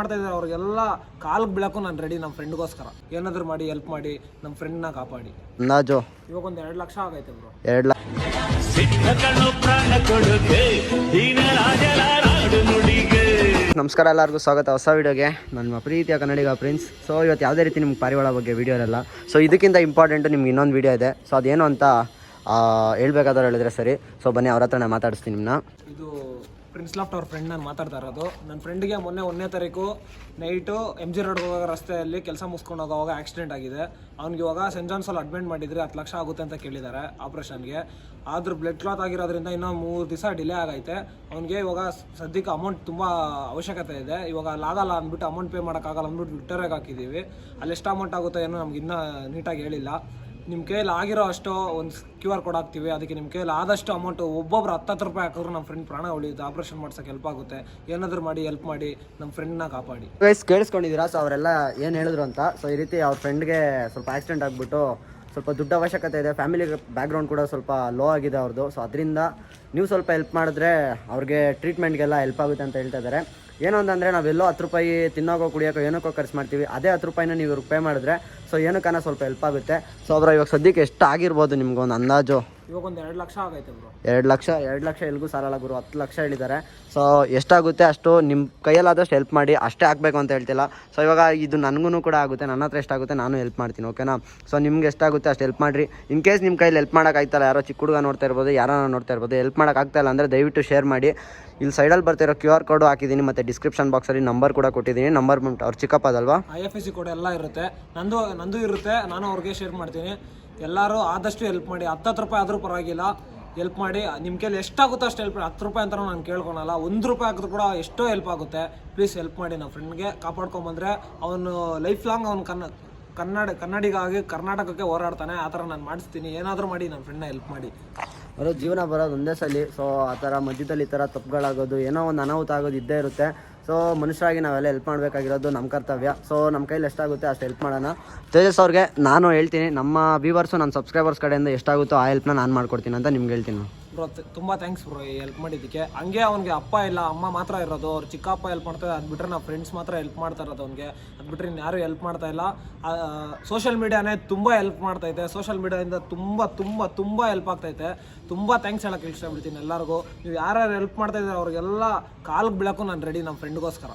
ಮಾಡ್ತಾ ಇದ್ದಾರೆ ಅವ್ರಿಗೆಲ್ಲ ಕಾಲ್ಗೆ ಬೀಳಕ್ಕೂ ನಾನು ರೆಡಿ ನಮ್ಮ ಫ್ರೆಂಡ್ಗೋಸ್ಕರ ಏನಾದರೂ ಮಾಡಿ ಹೆಲ್ಪ್ ಮಾಡಿ ನಮ್ಮ ಫ್ರೆಂಡ್ನ ಕಾಪಾಡಿ. ಅಂದಾಜು ಇವಾಗ ಒಂದು ಎರಡು ಲಕ್ಷ ಆಗೈತೆ ಬ್ರೋ ಎರಡು ಲಕ್ಷ ನಮಸ್ಕಾರ ಎಲ್ಲರಿಗೂ ಸ್ವಾಗತ ಹೊಸ ವಿಡಿಯೋಗೆ. ನನ್ನ ಪ್ರೀತಿಯ ಕನ್ನಡಿಗ ಪ್ರಿನ್ಸ್. ಸೊ ಇವತ್ತು ಯಾವುದೇ ರೀತಿ ನಿಮ್ಗೆ ಪಾರಿವಾಳ ಬಗ್ಗೆ ವಿಡಿಯೋ ಇರಲ್ಲ. ಸೊ ಇದಕ್ಕಿಂತ ಇಂಪಾರ್ಟೆಂಟು ನಿಮ್ಗೆ ಇನ್ನೊಂದು ವಿಡಿಯೋ ಇದೆ. ಸೊ ಅದೇನು ಅಂತ ಆ, ಹೇಳ್ಬೇಕಾದ್ರೆ ಹೇಳಿದ್ರೆ ಸರಿ. ಸೊ ಬನ್ನಿ ಅವ್ರ ಹತ್ರನೇ ಮಾತಾಡಿಸ್ತೀನಿ ನಿಮ್ಮನ್ನ ಇದು ಪ್ರಿನ್ಸ್ ಲಾಫ್ಟ್ ಅವ್ರ ಫ್ರೆಂಡ್ ನಾನು ಮಾತಾಡ್ತಾ ಇರೋದು. ನನ್ನ ಫ್ರೆಂಡ್ಗೆ ಮೊನ್ನೆ ಒಂದನೇ ತಾರೀಕು ನೈಟು ಎಂ ಜಿ ರೋಡ್ ಹೋಗೋ ರಸ್ತೆಯಲ್ಲಿ ಕೆಲಸ ಮುಗಿಸ್ಕೊಂಡು ಹೋಗೋವಾಗ ಆಕ್ಸಿಡೆಂಟ್ ಆಗಿದೆ. ಅವ್ನಿಗೆ ಇವಾಗ ಸೆಂಟ್ ಜಾನ್ಸಲ್ಲಿ ಅಡ್ಮಿಟ್ ಮಾಡಿದರೆ ಹತ್ತು ಲಕ್ಷ ಆಗುತ್ತೆ ಅಂತ ಕೇಳಿದ್ದಾರೆ ಆಪ್ರೇಷನ್ಗೆ ಆದರೂ ಬ್ಲಡ್ ಕ್ಲಾತ್ ಆಗಿರೋದ್ರಿಂದ ಇನ್ನೂ ಮೂರು ದಿವಸ ಡಿಲೇ ಆಗೈತೆ. ಅವ್ನಿಗೆ ಇವಾಗ ಸದ್ಯಕ್ಕೆ ಅಮೌಂಟ್ ತುಂಬ ಅವಶ್ಯಕತೆ ಇದೆ. ಇವಾಗ ಅಲ್ಲಿ ಆಗಲ್ಲ ಅಂದ್ಬಿಟ್ಟು ಅಮೌಂಟ್ ಪೇ ಮಾಡೋಕ್ಕಾಗಲ್ಲ ಅಂದ್ಬಿಟ್ಟು ಟ್ವಿಟ್ಟರಾಗಿ ಹಾಕಿದ್ದೀವಿ ಅಲ್ಲಿ ಎಷ್ಟು ಅಮೌಂಟ್ ಆಗುತ್ತೆ ಏನೋ ನಮ್ಗೆ ಇನ್ನೂ ನೀಟಾಗಿ ಹೇಳಿಲ್ಲ. ನಿಮ್ಮ ಕೈಯಲ್ಲಿ ಆಗಿರೋ ಅಷ್ಟು ಒಂದು ಕ್ಯೂ ಆರ್ ಕೋಡ್ ಹಾಕ್ತೀವಿ. ಅದಕ್ಕೆ ನಿಮ್ಮ ಕೈಯಲ್ಲಿ ಆದಷ್ಟು ಅಮೌಂಟ್ ಒಬ್ಬೊಬ್ರು ಹತ್ತು ರೂಪಾಯಿ ಹಾಕಿದ್ರು ನಮ್ಮ ಫ್ರೆಂಡ್ ಪ್ರಾಣ ಉಳಿಯುತ್ತೆ. ಆಪ್ರೇಷನ್ ಮಾಡ್ಸೋಕ್ಕೆ ಹೆಲ್ಪ್ ಆಗುತ್ತೆ. ಏನಾದರೂ ಮಾಡಿ ಹೆಲ್ಪ್ ಮಾಡಿ ನಮ್ಮ ಫ್ರೆಂಡ್ನ ಕಾಪಾಡಿ. ವಯಸ್ಸು ಕೇಳಿಸ್ಕೊಂಡಿದ್ದೀರಾ? ಸೊ ಅವರೆಲ್ಲ ಏನು ಹೇಳಿದ್ರು ಅಂತ? ಸೊ ಈ ರೀತಿ ಅವ್ರ ಫ್ರೆಂಡ್ಗೆ ಸ್ವಲ್ಪ ಆಕ್ಸಿಡೆಂಟ್ ಆಗಿಬಿಟ್ಟು ಸ್ವಲ್ಪ ದುಡ್ಡು ಅವಶ್ಯಕತೆ ಇದೆ. ಫ್ಯಾಮಿಲಿ ಬ್ಯಾಕ್ಗ್ರೌಂಡ್ ಕೂಡ ಸ್ವಲ್ಪ ಲೋ ಆಗಿದೆ ಅವ್ರದ್ದು ಸೊ ಅದರಿಂದ ನೀವು ಸ್ವಲ್ಪ ಹೆಲ್ಪ್ ಮಾಡಿದ್ರೆ ಅವ್ರಿಗೆ ಟ್ರೀಟ್ಮೆಂಟ್ಗೆಲ್ಲ ಹೆಲ್ಪ್ ಆಗುತ್ತೆ ಅಂತ ಹೇಳ್ತಾ ಇದ್ದಾರೆ ಏನು ಅಂತಂದರೆ ನಾವೆಲ್ಲೋ ಹತ್ತು ರೂಪಾಯಿ ತಿನ್ನೋಕೋ, ಕುಡಿಯೋಕೋ ಏನಕ್ಕೋ ಖರ್ಚು ಮಾಡ್ತೀವಿ. ಅದೇ ಹತ್ತು ರೂಪಾಯಿನ ನೀವು ಇವ್ರಿಗೆ ಪೇ ಮಾಡಿದ್ರೆ ಸೊ ಏನಕ್ಕನ ಸ್ವಲ್ಪ ಹೆಲ್ಪ್ ಆಗುತ್ತೆ. ಸೊ ಅವರ ಇವಾಗ ಸದ್ಯಕ್ಕೆ ಎಷ್ಟು ಆಗಿರ್ಬೋದು ನಿಮ್ಗೊಂದು ಅಂದಾಜು? ಇವಾಗ ಒಂದು ಎರಡು ಲಕ್ಷ ಆಗೈತೆ ಬ್ರೋ ಎರಡು ಲಕ್ಷ ಎರಡು ಲಕ್ಷ ಎಲ್ಗೂ ಸಾಲಲ್ಲ ಗುರು, ಹತ್ತು ಲಕ್ಷ ಹೇಳಿದ್ದಾರೆ. ಸೊ ಎಷ್ಟಾಗುತ್ತೆ ಅಷ್ಟು ನಿಮ್ಮ ಕೈಯಲ್ಲಾದಷ್ಟು ಹೆಲ್ಪ್ ಮಾಡಿ ಅಷ್ಟೇ ಆಗಬೇಕು ಅಂತ ಹೇಳ್ತಿಲ್ಲ. ಸೊ ಇವಾಗ ಇದು ನನಗೂ ಕೂಡ ಆಗುತ್ತೆ, ನನ್ನ ಹತ್ರ ಎಷ್ಟಾಗುತ್ತೆ ನಾನು ಹೆಲ್ಪ್ ಮಾಡ್ತೀನಿ ಓಕೆನಾ ಸೊ ನಿಮ್ಗೆ ಎಷ್ಟಾಗುತ್ತೆ ಅಷ್ಟು ಹೆಲ್ಪ್ ಮಾಡಿರಿ. ಇನ್ ಕೇಸ್ ನಿಮ್ಮ ಕೈಯಲ್ಲಿ ಹೆಲ್ಪ್ ಮಾಡೋಕ್ಕಾಗ್ತಲ್ಲ, ಯಾರೋ ಚಿಕ್ಕ ಹುಡುಗ ನೋಡ್ತಾ ಇರ್ಬೋದು ಯಾರೋ ನೋಡ್ತಾ ಇರ್ಬೋದು ಹೆಲ್ಪ್ ಮಾಡೋಕ್ಕಾಗ್ತಾಯಿಲ್ಲ ಅಂದರೆ ದಯವಿಟ್ಟು ಶೇರ್ ಮಾಡಿ. ಇಲ್ಲಿ ಸೈಡಲ್ಲಿ ಬರ್ತಿರೋ ಕ್ಯೂ ಆರ್ ಕೋಡು ಹಾಕಿದ್ದೀನಿ, ಮತ್ತು ಡಿಸ್ಕ್ರಿಪ್ಷನ್ ಬಾಕ್ಸಲ್ಲಿ ನಂಬರ್ ಕೂಡ ಕೊಟ್ಟಿದ್ದೀನಿ. ನಂಬರ್ ಬಂದು ಅವ್ರು ಚಿಕ್ಕಪ್ಪ ಅದಲ್ವಾ? I F S C code ಎಲ್ಲ ಇರುತ್ತೆ. ನಂದು ನಂದು ಇರುತ್ತೆ, ನಾನು ಅವ್ರಿಗೆ ಶೇರ್ ಮಾಡ್ತೀನಿ. ಎಲ್ಲರೂ ಆದಷ್ಟು ಹೆಲ್ಪ್ ಮಾಡಿ. ಹತ್ತತ್ತು ರೂಪಾಯಿ ಆದರೂ ಪರವಾಗಿಲ್ಲ. ಹೆಲ್ಪ್ ಮಾಡಿ. ನಿಮ್ಮ ಕೈಲಿ ಎಷ್ಟಾಗುತ್ತೋ ಅಷ್ಟು ಹೆಲ್ಪ್ ಮಾಡಿ. ಹತ್ತು ರೂಪಾಯಿ ಅಂತ ನಾನು ಕೇಳ್ಕೊಳಲ್ಲ. ಒಂದು ರೂಪಾಯಿ ಹಾಕಿದ್ರು ಕೂಡ ಎಷ್ಟೋ ಹೆಲ್ಪ್ ಆಗುತ್ತೆ. ಪ್ಲೀಸ್ ಹೆಲ್ಪ್ ಮಾಡಿ ನಮ್ಮ ಫ್ರೆಂಡ್ಗೆ ಕಾಪಾಡ್ಕೊಂಬಂದರೆ ಅವನು ಲೈಫ್ ಲಾಂಗ್ ಅವ್ನು ಕನ್ನ ಕನ್ನಡ, ಕನ್ನಡಿಗಾಗಿ ಕರ್ನಾಟಕಕ್ಕೆ ಹೋರಾಡ್ತಾನೆ, ಆ ಥರ ನಾನು ಮಾಡಿಸ್ತೀನಿ. ಏನಾದರೂ ಮಾಡಿ, ನನ್ನ ಫ್ರೆಂಡ್ನ ಹೆಲ್ಪ್ ಮಾಡಿ. ಅವರು ಜೀವನ ಬರೋದು ಒಂದೇ ಸಲ. ಸೊ ಆ ಥರ ಮಧ್ಯದಲ್ಲಿ ಈ ಥರ ತಪ್ಪುಗಳಾಗೋದು, ಏನೋ ಒಂದು ಅನಾಹುತ ಆಗೋದು ಇದ್ದೇ ಇರುತ್ತೆ. ಸೊ ಮನುಷ್ಯರಾಗಿ ನಾವೆಲ್ಲ ಹೆಲ್ಪ್ ಮಾಡಬೇಕಾಗಿರೋದು ನಮ್ಮ ಕರ್ತವ್ಯ. ಸೊ ನಮ್ಮ ಕೈಲಿ ಎಷ್ಟಾಗುತ್ತೆ ಅಷ್ಟು ಹೆಲ್ಪ್ ಮಾಡೋಣ. ತೇಜಸ್ ಅವ್ರಿಗೆ ನಾನು ಹೇಳ್ತೀನಿ, ನಮ್ಮ ವ್ಯೂವರ್ಸು ನನ್ನ ಸಬ್ಸ್ಕ್ರೈಬರ್ಸ್ ಕಡೆಯಿಂದ ಎಷ್ಟಾಗುತ್ತೋ ಆ ಹೆಲ್ಪ್ನ ನಾನು ಮಾಡ್ಕೊಡ್ತೀನಿ ಅಂತ ನಿಮ್ಗೆ ಹೇಳ್ತೀನಿ. ಬ್ರೋ ತುಂಬ ಥ್ಯಾಂಕ್ಸ್ ಬ್ರೋ ಹೆಲ್ಪ್ ಮಾಡಿದ್ದಕ್ಕೆ. ಹಂಗೆ ಅವ್ನಿಗೆ ಅಪ್ಪ ಇಲ್ಲ, ಅಮ್ಮ ಮಾತ್ರ ಇರೋದು, ಅವ್ರು ಚಿಕ್ಕಪ್ಪ ಹೆಲ್ಪ್ ಮಾಡ್ತಾರೆ ಅದು ಬಿಟ್ಟರೆ ನಾವು ಫ್ರೆಂಡ್ಸ್ ಮಾತ್ರ ಹೆಲ್ಪ್ ಮಾಡ್ತಾ ಇರೋದು ಅವ್ನಿಗೆ. ಅದು ಬಿಟ್ಟರೆ ಯಾರು ಹೆಲ್ಪ್ ಮಾಡ್ತಾ ಇಲ್ಲ. ಸೋಷಿಯಲ್ ಮೀಡಿಯಾನೇ ತುಂಬ ಹೆಲ್ಪ್ ಮಾಡ್ತೈತೆ ಸೋಷಿಯಲ್ ಮೀಡಿಯಾದಿಂದ ತುಂಬ ತುಂಬ ತುಂಬ ಹೆಲ್ಪ್ ಆಗ್ತೈತೆ ತುಂಬ ಥ್ಯಾಂಕ್ಸ್ ಹೇಳಕ್ಕೆ ಇಷ್ಟಪಡ್ತೀನಿ ಎಲ್ಲರಿಗೂ. ನೀವು ಯಾರ್ಯಾರು ಹೆಲ್ಪ್ ಮಾಡ್ತಾ ಇದ್ದಾರೆ, ಅವ್ರಿಗೆಲ್ಲ ಕಾಲ್ಗೆ ಬೀಳೋಕ್ಕೂ ನಾನು ರೆಡಿ ನಮ್ಮ ಫ್ರೆಂಡ್ಗೋಸ್ಕರ